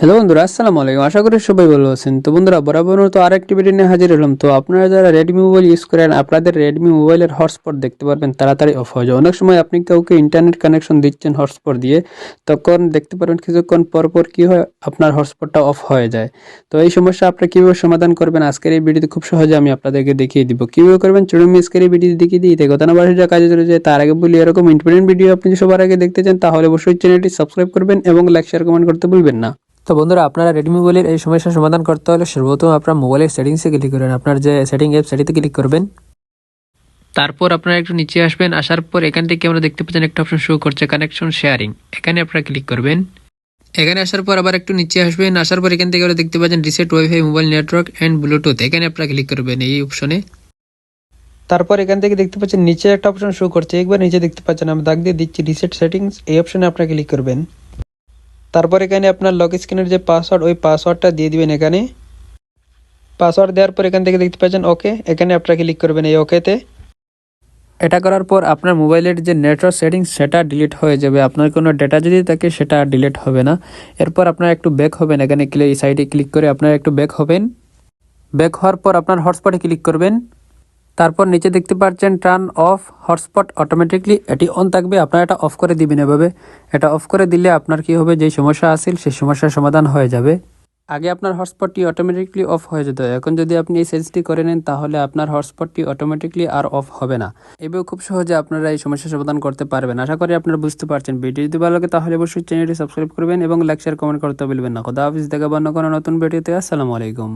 Hello বন্ধুরা, আসসালামু আলাইকুম। আশা করি সবাই ভালো আছেন। তো বন্ধুরা বরাবর তো আরেকটি ভিডিও নিয়ে হাজির হলাম। তো আপনারা যারা রেডমি মোবাইল ইউজ করেন, আপনাদের রেডমি মোবাইলের হটস্পট দেখতে পারবেন, তাড়াতাড়ি অফ হয়ে যায় অনেক সময় আপনি কাউকে ইন্টারনেট কানেকশন দিচ্ছেন হটস্পট দিয়ে, তখন দেখতে পারবেন কিছুক্ষণ পর পর কি হয়, আপনার হটস্পটটা অফ হয়ে যায়। তো এই সমস্যা আপনি কীভাবে সমাধান করবেন, আজকের এই ভিডিওতে খুব সহজে আমি আপনাদেরকে দেখিয়ে দিব। কীভাবে করবেন, চলুন আজকের এই ভিডিও দেখিয়ে দিই। কথা না যা কাজে চলে যায় তার আগে বলি, এরকম ইম্পর্টেন্ট ভিডিও আপনি সবার আগে দেখতে চান, তাহলে অবশ্যই চ্যানেলটি সাবস্ক্রাইব করবেন এবং লাইক শেয়ার কমেন্ট করতে ভুলবেন না। তো বন্ধুরা, আপনারা রেডমি মোবাইলের এই সমস্যার সমাধান করতে হলে সর্বপ্রথম আপনার মোবাইলের সেটিংসে ক্লিক করবেন আপনার যে সেটিং অ্যাপ সেটিতে ক্লিক করবেন। তারপর আপনারা একটু নিচে আসবেন। আসার পর এখান থেকে আমরা দেখতে পাচ্ছেন একটা অপশন শো করছে কানেকশন শেয়ারিং এখানে আপনারা ক্লিক করবেন। এখানে আসার পর আবার একটু নিচে আসবেন। আসার পর এখান থেকে আমরা দেখতে পাচ্ছেন reset WiFi mobile network and Bluetooth এখানে আপনারা ক্লিক করবেন এই অপশনে তারপর এখান থেকে দেখতে পাচ্ছেন নিচে একটা অপশন শো করছে। একবার নিচে দেখতে পাচ্ছেন, আমি দাগ দিয়ে দিচ্ছি রিসেট সেটিংস এই অপশনে আপনারা ক্লিক করবেন। তারপর এখানে আপনার লক স্ক্রিনের যে পাসওয়ার্ড ওই পাসওয়ার্ডটা দিয়ে দিবেন এখানে। পাসওয়ার্ড দেওয়ার পর এখান থেকে দেখতে পাচ্ছেন ওকে এখানে আপনারা ক্লিক করবেন এই ওকেতে এটা করার পর আপনার মোবাইলের যে নেটওয়ার্ক সেটিংস সেটা ডিলিট হয়ে যাবে। আপনার কোনো ডেটা যদি থাকে, সেটা ডিলিট হবে না। এরপর আপনার একটু ব্যাক হবেন, এখানে এই সাইডে ক্লিক করে আপনার একটু ব্যাক হবেন। ব্যাক হওয়ার পর আপনার হটস্পটে ক্লিক করবেন। তারপর নিচে দেখতে পাচ্ছেন টার্ন অফ হটস্পট অটোমেটিকলি, এটি অন থাকবে, আপনারা এটা অফ করে দিবেন এভাবে। এটা অফ করে দিলে আপনার কি হবে, যে সমস্যা আসছিল সেই সমস্যার সমাধান হয়ে যাবে। আগে আপনার হটস্পটটি অটোমেটিকলি অফ হয়ে যেত, এখন যদি আপনি এই সেন্সটি করে নেন, তাহলে আপনার হটস্পটটি অটোমেটিকলি আর অফ হবে না। এভাবে খুব সহজে আপনারা এই সমস্যার সমাধান করতে পারবেন। আশা করি আপনারা বুঝতে পারছেন। ভিডিও যদি ভালো লাগে, তাহলে অবশ্যই চ্যানেলটি সাবস্ক্রাইব করবেন এবং লাইক শেয়ার কমেন্ট করতে ভুলবেন না। খোদা হাফিজ, দেখা অন্য কোনো নতুন ভিডিওতে। আসসালামু আলাইকুম।